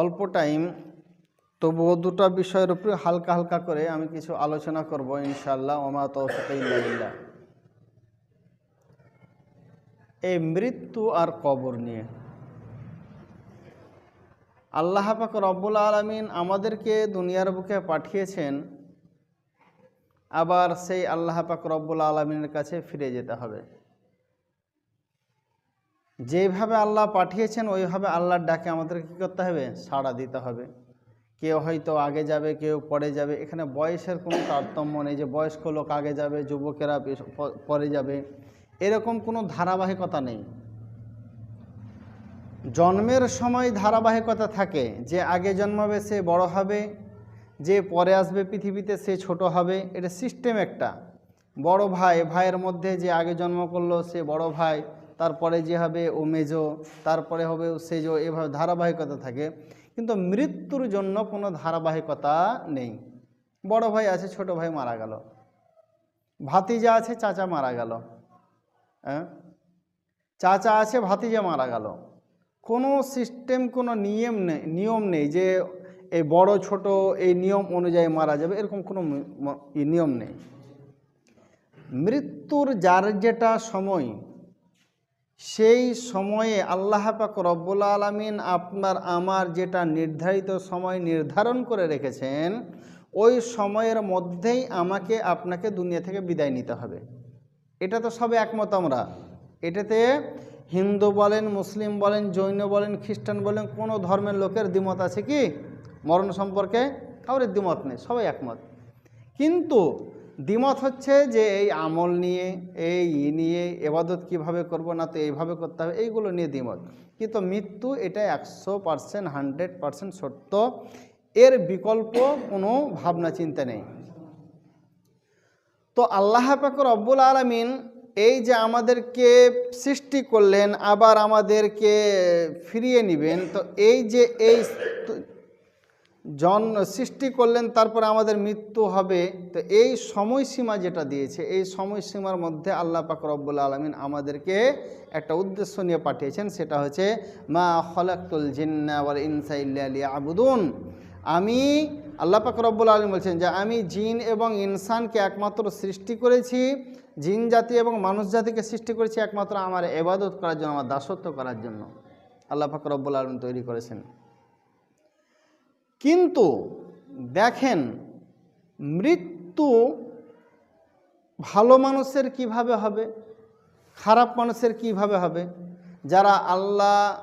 অল্প টাইম, তবুও দুটো বিষয়ের উপরে হালকা হালকা করে আমি কিছু আলোচনা করব ইনশাল্লাহ ওমা তৌফিল্লা এই মৃত্যু আর কবর নিয়ে। আল্লাহ পাক রব্বুল আলমিন আমাদেরকে দুনিয়ার বুকে পাঠিয়েছেন, আবার সেই আল্লাহ পাক রব্বুল আলমিনের কাছে ফিরে যেতে হবে। যেভাবে আল্লাহ পাঠিয়েছেন, ওইভাবে আল্লাহর ডাকে আমাদের কী করতে হবে? সাড়া দিতে হবে। কেউ হয়তো আগে যাবে, কেউ পরে যাবে। এখানে বয়সের কোনো তারতম্য নেই যে বয়স্ক লোক আগে যাবে, যুবকেরা পরে যাবে। এরকম কোনো ধারাবাহিকতা নেই। জন্মের সময় ধারাবাহিকতা থাকে। যে আগে জন্মাবে সে বড় হবে, যে পরে আসবে পৃথিবীতে সে ছোট হবে। এটা সিস্টেম একটা। বড় ভাই, ভাইয়ের মধ্যে যে আগে জন্ম করল সে বড় ভাই তারপরে যে হবে ও মেজো, তারপরে হবে ও সেজো, এভাবে ধারাবাহিকতা থাকে। কিন্তু মৃত্যুর জন্য কোনো ধারাবাহিকতা নেই। বড় ভাই আছে, ছোট ভাই মারা গেল। ভাতিজা আছে, চাচা মারা গেল। হ্যাঁ চাচা আছে, ভাতিজা মারা গেল। কোনো সিস্টেম কোনো নিয়ম নেই নিয়ম নেই যে এই বড়, ছোট এই নিয়ম অনুযায়ী মারা যাবে, এরকম কোনো নিয়ম নেই। মৃত্যুর যার যেটা সময় সেই সময়ে আল্লাহ পাক রব্বুল আলমিন আপনার, আমার যেটা নির্ধারিত সময় নির্ধারণ করে রেখেছেন, ওই সময়ের মধ্যেই আমাকে আপনাকে দুনিয়া থেকে বিদায় নিতে হবে। এটা তো সবে একমত আমরা। এটাতে হিন্দু বলেন, মুসলিম বলেন, জৈন বলেন, খ্রিস্টান বলেন, কোনো ধর্মের লোকের দ্বিমত আছে কি? মরণ সম্পর্কে কাউরের দ্বিমত নেই, সবাই একমত। কিন্তু দ্বিমত হচ্ছে যে এই আমল নিয়ে, এই ই নিয়ে, এবাদত কীভাবে করব না তো এইভাবে করতে হবে, এইগুলো নিয়ে দ্বিমত। কিন্তু মৃত্যু এটা একশো পারসেন্ট, হান্ড্রেড পারসেন্ট সত্য। এর বিকল্প কোনো ভাবনা চিন্তা নেই। তো আল্লাহ পাকর রব্বুল আলমিন এই যে আমাদেরকে সৃষ্টি করলেন, আবার আমাদেরকে ফিরিয়ে নেবেন, তো এই যে এই জন সৃষ্টি করলেন, তারপরে আমাদের মৃত্যু হবে। তো এই সময়সীমা যেটা দিয়েছে, এই সময়সীমার মধ্যে আল্লাহ পাক রব্বুল আলমিন আমাদেরকে একটা উদ্দেশ্য নিয়ে পাঠিয়েছেন, সেটা হচ্ছে, মা খলাকুল জিন্না ওয়াল ইনসা ইল্লা আবুদুন আমি আল্লাহ পাক রব্বুল আলম বলছেন যে, আমি জিন এবং ইনসানকে একমাত্র সৃষ্টি করেছি, জিন জাতি এবং মানুষ জাতিকে সৃষ্টি করেছি একমাত্র আমার এবাদত করার জন্য, আমার দাসত্ব করার জন্য। আল্লাহ পাক রব্বুল আলম তৈরি করেছেন। কিন্তু দেখেন মৃত্যু ভালো মানুষের কীভাবে হবে? খারাপ মানুষের কীভাবে হবে? যারা আল্লাহ